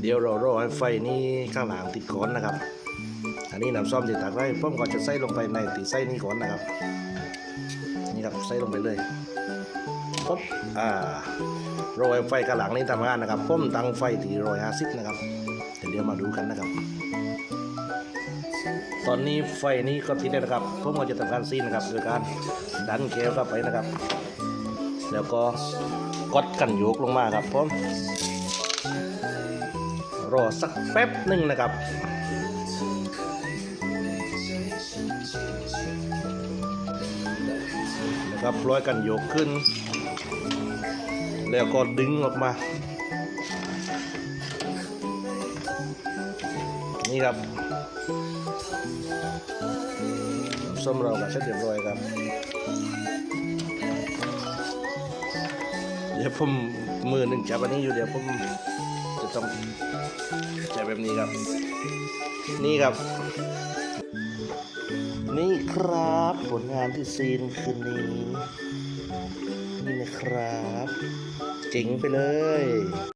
เดี๋ยวเรารอให้ไฟนี้ข้างหลังติดก้อนนะครับ อันนี้น้ำส้มติดตักไว้ผมก็จะใส่ลงไปในติไส้นี้ก่อนนะครับ นี่ครับใส่ลงไปเลยปุ๊บอ่ารอให้ไฟข้างหลังนี้ทำงานนะครับผมตั้งไฟที่ร้อยห้าสิบนะครับเดี๋ยวเดี๋ยวมาดูกันนะครับ ตอนนี้ไฟนี้ก็ติดแล้วนะครับผมก็จะทำการซีนนะครับโดยการดันแก้วเข้าไปนะครับ แล้วก็กดกันโยกลงมาครับผม รอสักแป๊บหนึ่งนะครับนะครับปล่อยกันโยกขึ้น แล้วก็ดึงออกมา นี่ครับส้มเราก็เสร็จเรียบร้อยครับ เดี๋ยวผมมือหนึ่งจับอันนี้อยู่เดี๋ยวผม ต้องจับแบบนี้ครับ นี่ครับ นี่ครับผลงานที่ซีนคืนนี้ นี่นะครับ เจ๋งไปเลย